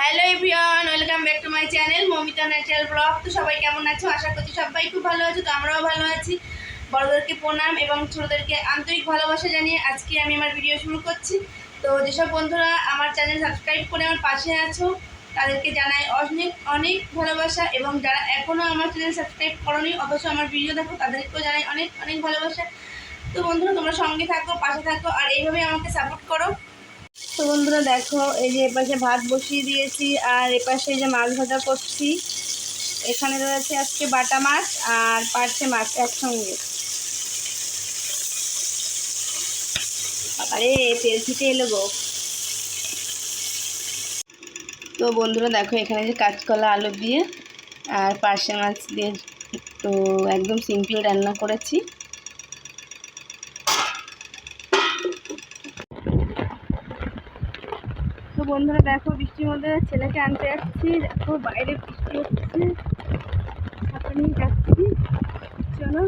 Hello everyone, welcome back to my channel Mamita natural blog তো সবাই কেমন আছো? আশা করছি সবাই খুব ভালো আছো, তো আমরাও ভালো আছি। বড়দেরকে প্রণাম এবং ছোটোদেরকে আন্তরিক ভালোবাসা জানিয়ে আজকে আমি আমার ভিডিও শুরু করছি। তো যেসব বন্ধুরা আমার চ্যানেল সাবস্ক্রাইব করে আমার পাশে আছো, তাদেরকে জানাই অনেক অনেক ভালোবাসা এবং যারা এখনও আমার চ্যানেল সাবস্ক্রাইব করনি অথচ আমার ভিডিও দেখো, তাদেরকেও জানাই অনেক অনেক ভালোবাসা। তো বন্ধুরা, তোমরা সঙ্গে থাকো, পাশে থাকো, আর এইভাবে আমাকে সাপোর্ট করো। তো বন্ধুরা দেখো, এই যে এপাশে ভাত বসিয়ে দিয়েছি আর এপাশে যে মাছ ভাজা করছি। এখানে রয়েছে আজকে বাটা মাছ আর পার্শে মাছ একসঙ্গে। আরে, তেল ছিটে এলো গো। তো বন্ধুরা দেখো, এখানে যে কাঁচকলা আলু দিয়ে আর পার্শে মাছ দিয়ে তো একদম সিম্পল রান্না করেছি। বন্ধুরা দেখো বৃষ্টির মধ্যে ছেলেকে আনতে যাচ্ছি। দেখো বাইরে বৃষ্টি হচ্ছে। যাচ্ছি। চলো।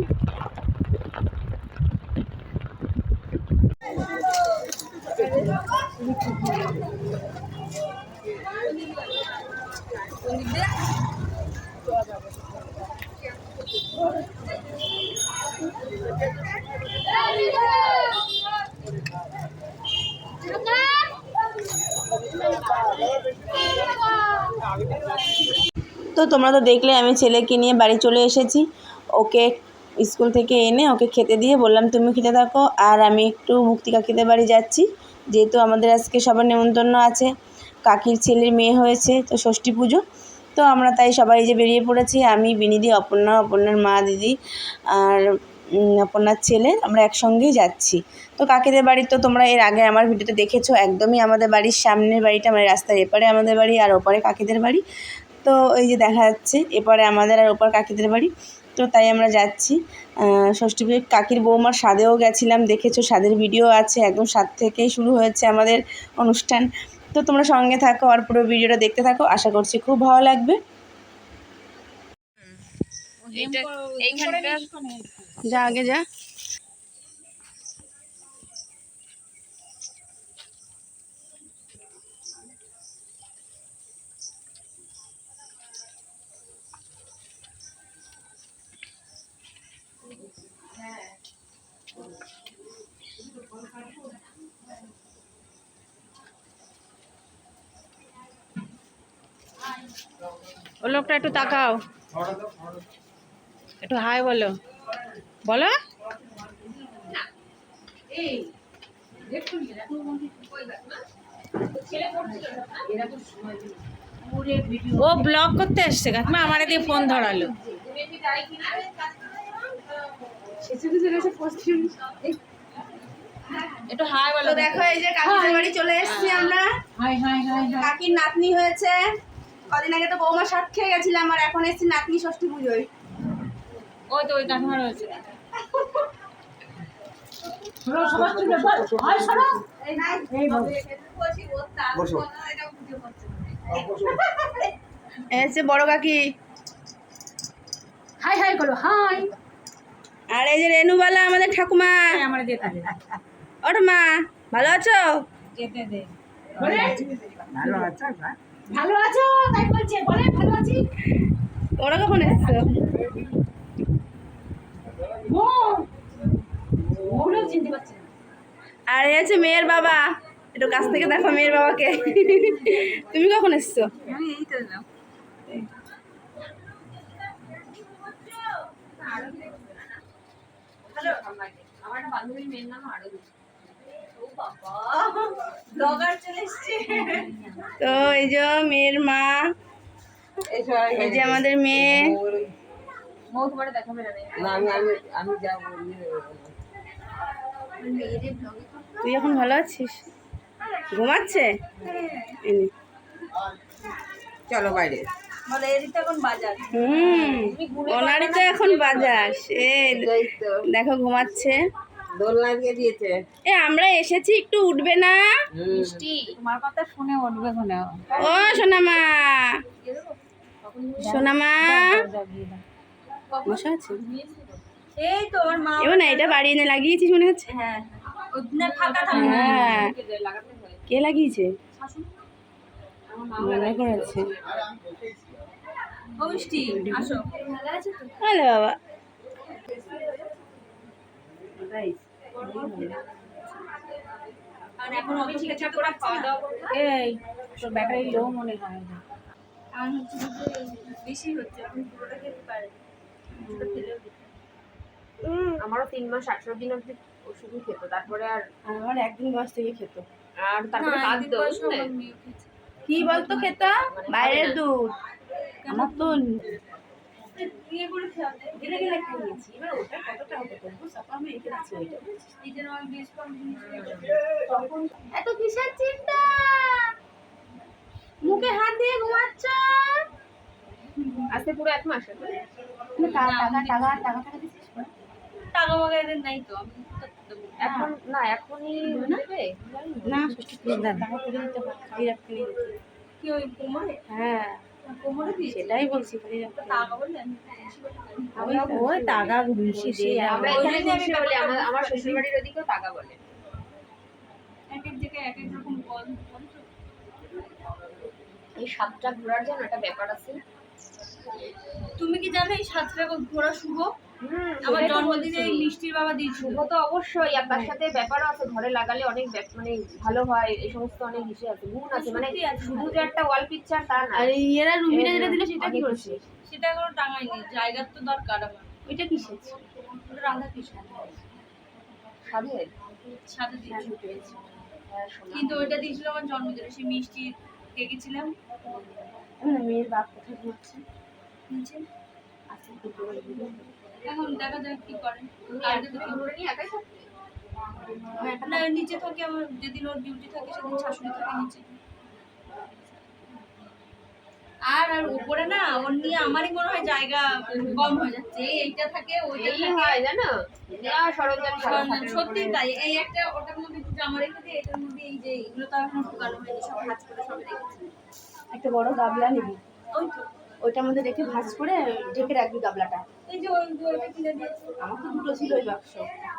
তো তোমরা তো দেখলে, আমি ছেলেকে নিয়ে বাড়ি চলে এসেছি। ওকে স্কুল থেকে এনে ওকে খেতে দিয়ে বললাম, তুমি খেতে থাকো, আর আমি একটু মুক্তি কাকিদের বাড়ি যাচ্ছি। যেহেতু আমাদের আজকে সবার নেমন্তন্ন আছে, কাকির ছেলের মেয়ে হয়েছে, তো ষষ্ঠী পুজো। তো আমরা তাই সবাই যে বেরিয়ে পড়েছি, আমি, বিনিদি, অপর্ণা, অপর্ণার মা, দিদি আর অপর্ণার ছেলে, আমরা একসঙ্গেই যাচ্ছি। তো কাকিদের বাড়ি তো তোমরা এর আগে আমার ভিডিওতে দেখেছ, একদমই আমাদের বাড়ির সামনের বাড়িটা মানে রাস্তার এপারে আমাদের বাড়ি, আর ওপারে কাকিদের বাড়ি। তো এই যে দেখা যাচ্ছে এপারে আমাদের আর ওপার কাকিদের বাড়ি। তো তাই আমরা যাচ্ছি। ষষ্ঠী পুজোয় কাকির বৌমার স্বাদেও গেছিলাম দেখেছ? স্বাদের ভিডিও আছে একদম স্বাদ থেকেই শুরু হয়েছে আমাদের অনুষ্ঠান। তো তোমরা সঙ্গে থাকো আর পুরো ভিডিওটা দেখতে থাকো। আশা করছি খুব ভালো লাগবে। যা আগে যা। ও লোকটা একটু তাকাও। একটু হাই বলো। বলো। ও ব্লগ করতে এসছে। কাকিমা আমার দিয়ে ফোন ধরালো। একটু হাই বলো। দেখো এই যে কাকির বাড়ি চলে এসেছি আমরা। কাকির নাতনি হয়েছে। কদিন আগে তো বৌমা সাত খেয়ে গেছিলাম আর এখন এসেছি নাতনি ষষ্ঠী পুজোয়। ওই তো ওই কাকিমা রয়েছে। এসেছে বড় কাকি। হাই হাই করো হাই। আর এই যে রেনুবালা আমাদের ঠাকুমা। আমার দিয়ে থাকে ও ঠাকুমা ভালো আছো? যেতে দে ভালো আছো তাই বলছে বলে ভালো আছি। ওরা কখন এসছো? আর এই হচ্ছে মেয়ের বাবা। একটু কাছ থেকে দেখো মেয়ের বাবাকে। তুমি কখন এসছো? আমি এই তো এলাম। আমার বান্ধবীর মেয়ের নাম আরও তো এই যে মেয়ের মা এই যে আমাদের মেয়ে। না তুই এখন ভালো আছিস? ঘুমাচ্ছে? চলো বাইরে। হুম ওনারই তো এখন বাজার। সে দেখো ঘুমাচ্ছে। দোলনা দিয়ে দিয়েছে। এ আমরা এসেছি একটু উঠবে না? মিষ্টি। তোমার কথা শুনে উঠবে কোনে ও সোনামা। সোনামা। মশা আছে? এই তো মা এবার না এটা বাড়ি এনে লাগিয়েছিস মনে হচ্ছে? হ্যাঁ থাকে হ্যাঁ। কে লাগিয়েছে? মনে করেছে হ্যালো বাবা। এই তোর ব্যাটারি লো মনে হয় হচ্ছে বেশি হচ্ছে পুরোটা খেতে পারে আমারও তিন মাস আঠারো দিন অব্দি ওষুধই খেত তারপরে আর আমার একদিন বয়স থেকে খেত। আর তারপরে। কি বলতো খেতা? বাইরের দুধ। আমার তো ইয়ে করে গেলে গেলে খেয়ে নিয়েছি। এবার ওটা কতটা হতো তবু সাপা আমি রেখে দিচ্ছি ওইটা বুঝেছিস? এই বেশ কম তখন এত কিসের চিন্তা? মুখে হাত দিয়ে ঘুমাচ্ছ? আজকে পুরো এক মাস টাকা টাকা টাকা টাকা টাকা দিচ্ছিস টাকা এদের নাই তো। এখন না এখনই দেবে? না ষষ্ঠী পুজো টাকা তুলে দিতে হবে। কি ওই হ্যাঁ। সেটাই বলছি ওই ঘুষি দিয়ে আমরা শ্বশুর বাড়ির ওদিকেও বলে। এক এক জায়গায় এক এক রকম এই সাতটা ঘোরার জন্য একটা ব্যাপার আছে। তুমি কি জানো এই সাতটা ঘোরা শুভ? আমার জন্মদিনে মিষ্টির বাবা দিয়েছিল। শুভ তো অবশ্যই আর তার সাথে ব্যাপারও আছে ঘরে লাগালে অনেক মানে ভালো হয় এই সমস্ত অনেক বিষয় আছে গুণ আছে মানে। শুধু যে একটা ওয়াল পিকচার তা না। আর এরা রুবিনা যেটা দিল সেটা কি করেছে সেটা এখনও টাঙায়নি জায়গার তো দরকার আমার। ওইটা কিসের? ওটা রাধা কৃষ্ণ সাথে দিয়েছিল। হ্যাঁ, কিন্তু ওইটা দিয়েছিল আমার জন্মদিনে সেই মিষ্টি না মেয়ের বাপ কোথায় ঘুমাচ্ছে নিচে। আচ্ছা। এখন দেখা যাক কি করে থাকতে? না নিচে থাকে আমার যেদিন ওর ডিউটি থাকে সেদিন শাশুড়ি থাকে নিচে। আর আর উপরে না ওর নিয়ে আমারই মনে হয় জায়গা কম হয়ে যাচ্ছে। এই এইটা থাকে ওইটা থাকে। হয় জানো? সত্যি তাই। এই একটা ওটার মধ্যে রেখে দিয়ে এটার মধ্যে এই যে এগুলো তো এখন হয়নি সব ভাজ করে সব রেখেছি। একটা বড় গাবলা নিবি। ওই তো। ওইটার মধ্যে রেখে ভাজ করে ঢেকে রাখবি গাবলাটা। এই যে ওই ওইটা কিনে দিয়েছি আমার তো দুটো ছিল ওই বাক্স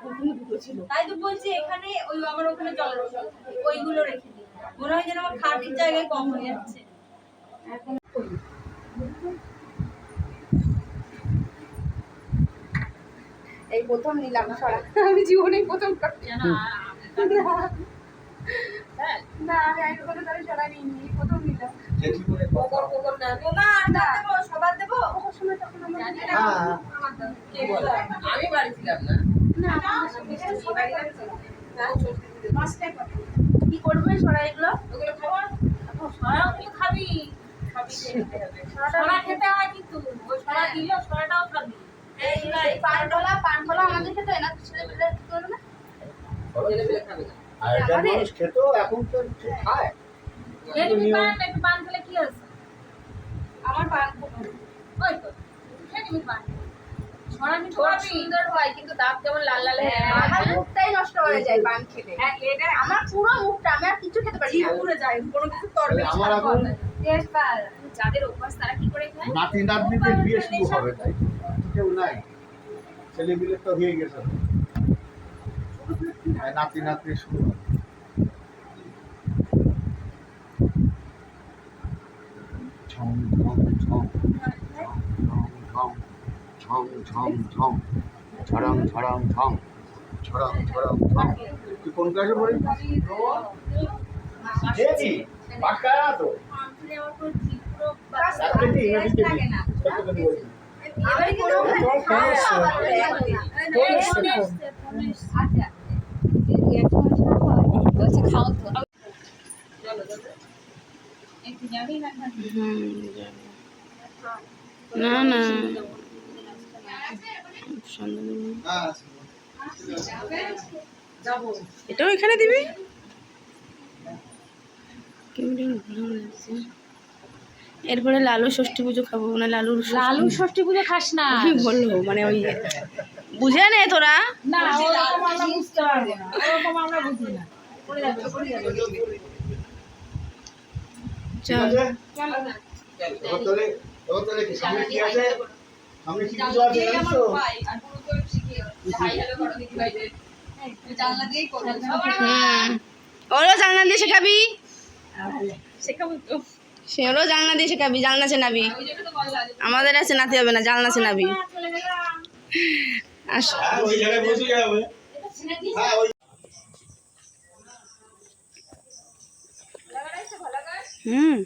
ওখানে দুটো ছিল তাই তো বলছি এখানে ওই আমার ওখানে জলের ওইগুলো রেখে দিই মনে হয় যেন আমার খাটের জায়গায় কম হয়ে যাচ্ছে এই প্রথম নিলাম সরা আমি জীবনেই প্রথম হ্যাঁ না আমি আগে কোনো তাহলে সরা নিইনি প্রথম নিলাম দেবো জানি না হ্যাঁ। আমার দাও। কে বলো, বলে? আমি বাড়ি ছিলাম না কি করবে সরা এগুলো ওগুলো খাবার সরাও তুই খাবি। খাবি সরা খেতে হয় কিন্তু ওই সরা দিলে সরাটাও খাবি পানকলা পানকলা আমাদের খেতে হয় না ছেলেপেলে করবে না ছেলেপেলে খাবে না আর মানুষ খেত এখন তো খায়। একটু পান একটু পান খেলে কি হয়েছে? আমার পান ওই তো। সুন্দর হয় কিন্তু দাঁত যেমন লাল লাল আমার মুখটাই নষ্ট হয়ে যায় পান খেলে। হ্যাঁ আমার পুরো মুখটা আমি আর কিছু খেতে পারি না। পুরো যায় কোনো কিছু করবে আমার এখন যাদের অভ্যাস তারা কি করে খায়? নাতি নাতনিদের বিয়ে শুরু হবে তাই কেউ নাই। ছেলে বিলে তো হয়ে গেছে নাতি নাতনি শুরু হবে। ঝম ঝম ঝম ঝম ঝম ঝম ঝম ঝড়ং ঝড়ং ঝম ঝড়ং ঝড়ং ঝম তুই কোন ক্লাসে খেয়েছি বাক্কা তো। না। সত্যি কথা বলছি এবারে কোনো আচ্ছা বলছে খাও তো একটু যাবি না না না এটাও এখানে দিবি? এরপরে লালু ষষ্ঠী পুজো খাব না লালুর লালু ষষ্ঠী পুজো খাস না। কি বলল মানে ওই বুঝে নে তোরা। না ওরকম আমরা বুঝতে পারব না। ওরকম আমরা বুঝি না। পড়ে যাবে পড়ে যাবে। চল। কি আছে সামনে কি পুজো আছে জানিস তো? জানলা দিয়েই করব হুম ওরও জানলা দিয়ে শেখাবি? শেখাবো তো। সে হলো জানলা দিয়ে শেখাবি জানলা চেনাবি। আমাদের আছে নাতি হবে না জানলা চেনাবি। চলে গেলাম। আস। ওই জায়গায় বসে যাবে হ্যাঁ ওই হুম।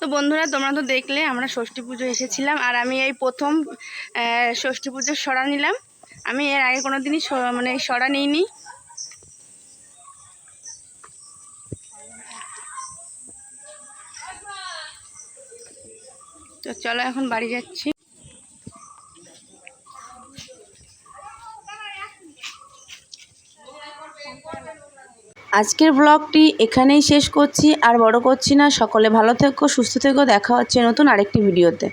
তো বন্ধুরা, তোমরা তো দেখলে আমরা ষষ্ঠী পুজো এসেছিলাম আর আমি এই প্রথম ষষ্ঠী পুজোর সরা নিলাম। আমি এর আগে কোনো দিনই মানে সরা নিইনি। তো চলো এখন বাড়ি যাচ্ছি। আজকের ব্লগটি এখানেই শেষ করছি, আর বড় করছি না। সকলে ভালো থেকো, সুস্থ থেকো। দেখা হচ্ছে নতুন আরেকটি ভিডিওতে